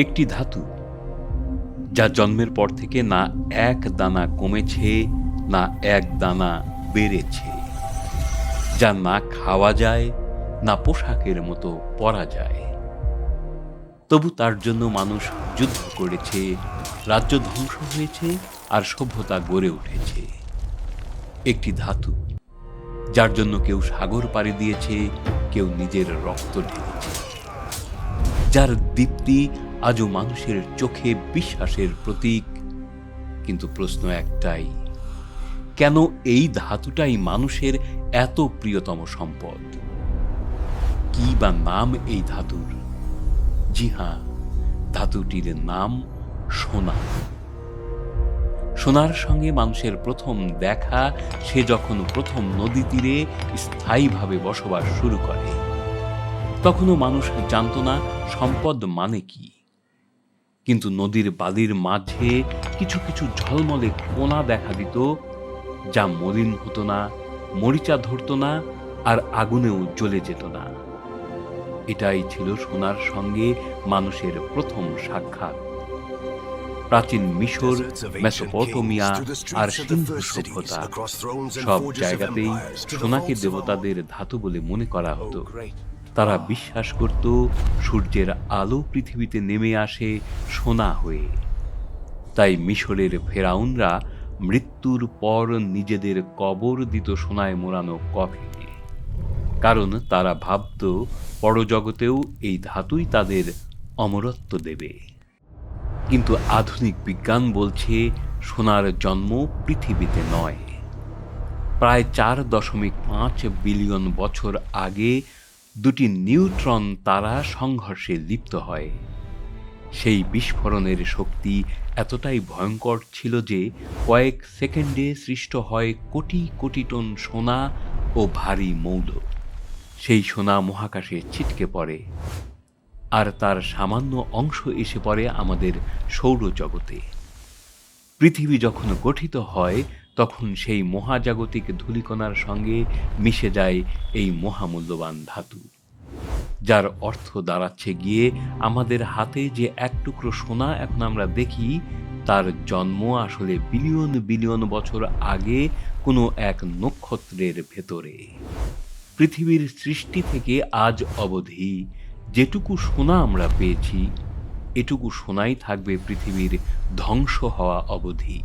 একটি ধাতু, যা জন্মের পর থেকে না এক দানা কমেছে, না এক দানা বেড়েছে, যা না খাওয়া যায়, না পোশাকের মতো পরা যায়। তবু তার জন্য মানুষ যুদ্ধ করেছে, রাজ্য ধ্বংস হয়েছে আর সভ্যতা গড়ে উঠেছে। একটি ধাতু, যার জন্য কেউ সাগর পাড়ি দিয়েছে, কেউ নিজের রক্ত ঢেলেছে, যার দীপ্তি আজও মানুষের চোখে বিশ্বাসের প্রতীক। কিন্তু প্রশ্ন একটাই, কেন এই ধাতুটাই মানুষের এত প্রিয়তম সম্পদ? কি বা নাম এই ধাতুর? জি হ্যাঁ ধাতুটির নাম সোনা। সোনার সঙ্গে মানুষের প্রথম দেখা, সে যখন প্রথম নদী তীরে স্থায়ীভাবে বসবাস শুরু করে, তখনও মানুষ জানত না সম্পদ মানে কি। কিন্তু নদীর বালির মাঝে কিছু কিছু ঝলমলে কোনা দেখা দিত যা মলিন হতো না মরিচা ধরত না আর আগুনেও জ্বলে যেত না। এটাই ছিল সোনার সঙ্গে মানুষের প্রথম সাক্ষাৎ। প্রাচীন মিশর মেসোপটোমিয়া আর সিন্ধু সভ্যতা সব জায়গাতেই সোনাকে দেবতাদের ধাতু বলে মনে করা হতো। তারা বিশ্বাস করত, সূর্যের আলো পৃথিবীতে নেমে আসে সোনা হয়ে। তাই মিশরের ফেরাউনরা মৃত্যুর পর নিজেদের কবর দিত সোনায় মোড়ানো কফিনে। কারণ তারা ভাবত, পরজগতেও এই ধাতুই তাদের অমরত্ব দেবে। কিন্তু আধুনিক বিজ্ঞান বলছে, সোনার জন্ম পৃথিবীতে নয়। প্রায় চার দশমিক পাঁচ বিলিয়ন বছর আগে দুটি নিউট্রন তারা সংঘর্ষে লিপ্ত হয়। সেই বিস্ফোরণের শক্তি এতটাই ভয়ঙ্কর ছিল যে কয়েক সেকেন্ডে সৃষ্ট হয় কোটি কোটি টন সোনা ও ভারী মৌল। সেই সোনা মহাকাশে ছিটকে পড়ে আর তার সামান্য অংশ এসে পড়ে আমাদের সৌরজগতে। পৃথিবী যখন গঠিত হয় তখন সেই মহাজাগতিক ধূলিকণার সঙ্গে মিশে যায় এই মহামূল্যবান ধাতু, যার অর্থ দাঁড়াচ্ছে গিয়ে আমাদের হাতে যে এক টুকরো সোনা এখন আমরা দেখি, তার জন্ম আসলে বিলিয়ন বিলিয়ন বছর আগে কোনো এক নক্ষত্রের ভেতরে। পৃথিবীর সৃষ্টি থেকে আজ অবধি যেটুকু সোনা আমরা পেয়েছি, এটুকু সোনাই থাকবে পৃথিবীর ধ্বংস হওয়া অবধি।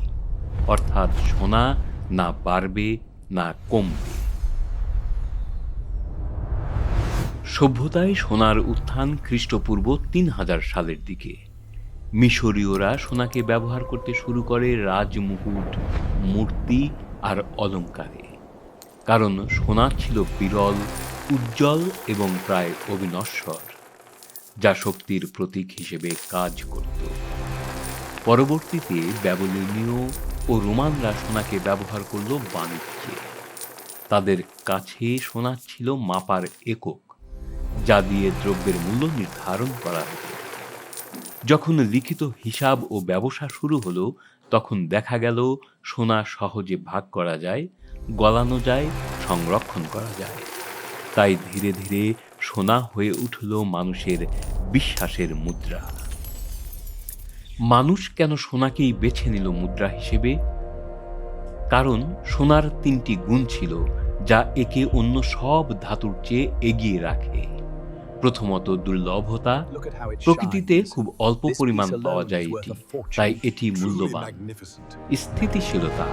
অর্থাৎ সোনা, না বাড়বে না কমবে। সভ্যতায় সোনার উত্থান খ্রিস্টপূর্ব তিন হাজার সালের দিকে। মিশরীয়রা সোনাকে ব্যবহার করতে শুরু করে রাজমুকুট, মূর্তি আর অলঙ্কারে। কারণ সোনা ছিল বিরল, উজ্জ্বল এবং প্রায় অবিনশ্বর, যা শক্তির প্রতীক হিসেবে কাজ করত। পরবর্তীতে ব্যাবলিনীয় ও রোমানরা সোনাকে ব্যবহার করল বাণিজ্যে। তাদের কাছে সোনা ছিল মাপার একক, যা দিয়ে দ্রব্যের মূল্য নির্ধারণ করা হতো। যখন লিখিত হিসাব ও ব্যবসা শুরু হলো, তখন দেখা গেল সোনা সহজে ভাগ করা যায়, গলানো যায়, সংরক্ষণ করা যায়। তাই ধীরে ধীরে সোনা হয়ে উঠল মানুষের বিশ্বাসের মুদ্রা। মানুষ কেন সোনাকেই বেছে নিল মুদ্রা হিসেবে? কারণ সোনার তিনটি গুণ ছিল যা একে অন্য সব ধাতুর চেয়ে এগিয়ে রাখে। প্রথমত দুর্লভতা প্রকৃতিতে খুব অল্প পরিমাণ পাওয়া যায় এটি তাই এটি মূল্যবান। স্থিতিশীলতা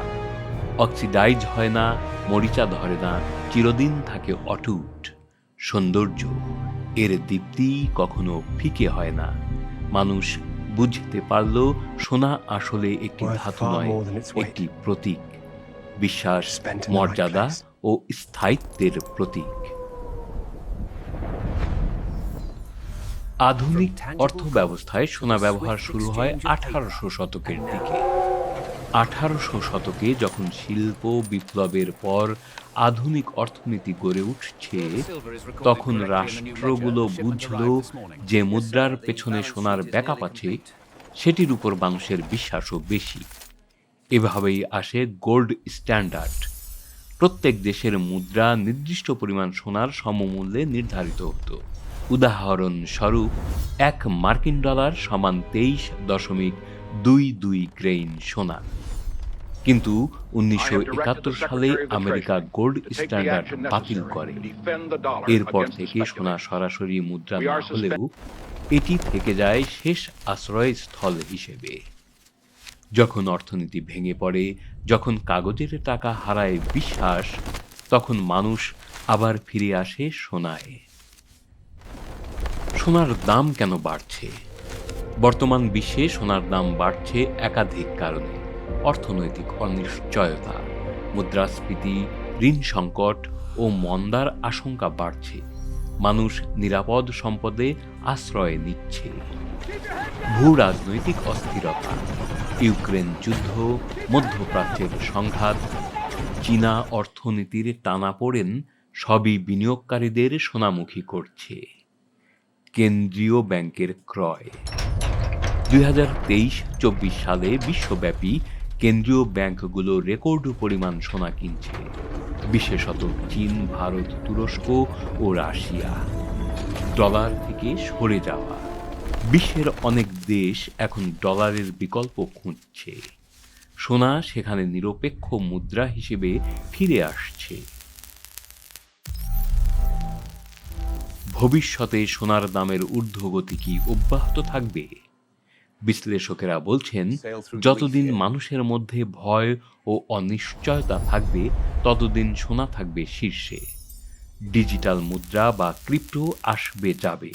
অক্সিডাইজ হয় না মরিচা ধরে না চিরদিন থাকে অটুট। সৌন্দর্য এর দীপ্তি কখনো ফিকে হয় না। মানুষ বুঝতে পারল সোনা আসলে একটি ধাতু নয় একটি প্রতীক। বিশ্বাস মর্যাদা ও স্থায়িত্বের প্রতীক। আধুনিক অর্থ ব্যবস্থায় সোনা ব্যবহার শুরু হয় আঠারোশো শতকের দিকে। আঠারোশো শতকে যখন শিল্প বিপ্লবের পর আধুনিক অর্থনীতি গড়ে উঠছে, তখন রাষ্ট্রগুলো বুঝল যে মুদ্রার পেছনে সোনার ব্যাকআপ আছে, সেটির উপর মানুষের বিশ্বাসও বেশি। এভাবেই আসে গোল্ড স্ট্যান্ডার্ড। প্রত্যেক দেশের মুদ্রা নির্দিষ্ট পরিমাণ সোনার সমমূল্যে নির্ধারিত হতো। উদাহরণস্বরূপ, এক মার্কিন ডলার সমান তেইশ দশমিক দুই দুই গ্রেইন সোনা। কিন্তু উনিশশো একাত্তর সালে আমেরিকা গোল্ড স্ট্যান্ডার্ড বাতিল করে। এরপর থেকে সোনা সরাসরি মুদ্রা না হলেও এটি থেকে যায় শেষ আশ্রয়স্থল হিসেবে। যখন অর্থনীতি ভেঙে পড়ে যখন কাগজের টাকা হারায় বিশ্বাস তখন মানুষ আবার ফিরে আসে সোনায়। সোনার দাম কেন বাড়ছে? বর্তমান বিশ্বে সোনার দাম বাড়ছে একাধিক কারণে। অর্থনৈতিক অনিশ্চয়তা, মুদ্রাস্ফীতি ঋণ সংকট ও মন্দার আশঙ্কা বাড়ছে। মানুষ নিরাপদ সম্পদে আশ্রয় নিচ্ছে। ভূ রাজনৈতিক অস্থিরতা, ইউক্রেন যুদ্ধ, মধ্যপ্রাচ্যের সংঘাত, চীনা অর্থনীতির টানাপোড়েন সবই বিনিয়োগকারীদের সোনামুখী করছে। কেন্দ্রীয় ব্যাংকের ক্রয় দুই হাজার তেইশ চব্বিশ সালে বিশ্বব্যাপী কেন্দ্রীয় ব্যাংকগুলো রেকর্ড পরিমাণ সোনা কিনছে, বিশেষত চীন, ভারত, তুরস্ক ও রাশিয়া। ডলার থেকে সরে যাওয়া, বিশ্বের অনেক দেশ এখন ডলারের বিকল্প খুঁজছে। সোনা সেখানে নিরপেক্ষ মুদ্রা হিসেবে ফিরে আসছে। ভবিষ্যতে সোনার দামের ঊর্ধ্বগতি কি অব্যাহত থাকবে? বিশ্লেষকেরা বলছেন যতদিন মানুষের মধ্যে ভয় ও অনিশ্চয়তা থাকবে ততদিন সোনা থাকবে শীর্ষে। ডিজিটাল মুদ্রা বা ক্রিপ্টো আসবে যাবে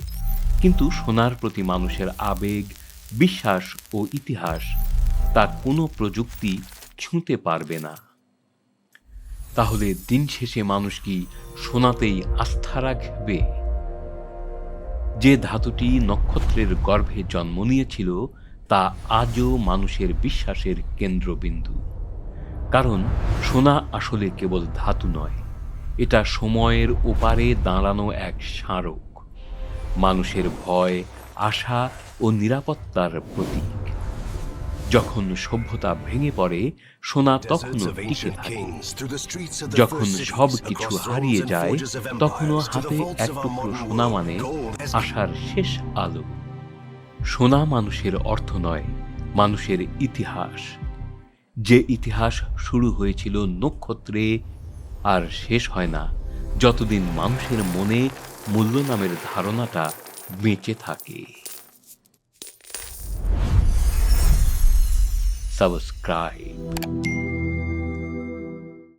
কিন্তু সোনার প্রতি মানুষের আবেগ বিশ্বাস ও ইতিহাস তার কোনো প্রযুক্তি ছুঁতে পারবে না। তাহলে দিন শেষে মানুষ কি সোনাতেই আস্থা রাখবে? যে ধাতুটি নক্ষত্রের গর্ভে জন্ম নিয়েছিল তা আজও মানুষের বিশ্বাসের কেন্দ্রবিন্দু। কারণ সোনা আসলে কেবল ধাতু নয় এটা সময়ের ওপারে দাঁড়ানো এক স্মারক মানুষের ভয় আশা ও নিরাপত্তার প্রতীক। যখন সভ্যতা ভেঙে পড়ে সোনা তখনও টিকে থাকে। যখন সব কিছু হারিয়ে যায় তখনও হাতে এক টুকরো সোনা মানে আশার শেষ আলো। সোনা মানুষের অর্থ নয়, মানুষের ইতিহাস। যে ইতিহাস শুরু হয়েছিল নক্ষত্রে আর শেষ হয় না, যতদিন মানুষের মনে মূল্য নামের ধারণাটা বেঁচে থাকে। সাবস্ক্রাইব।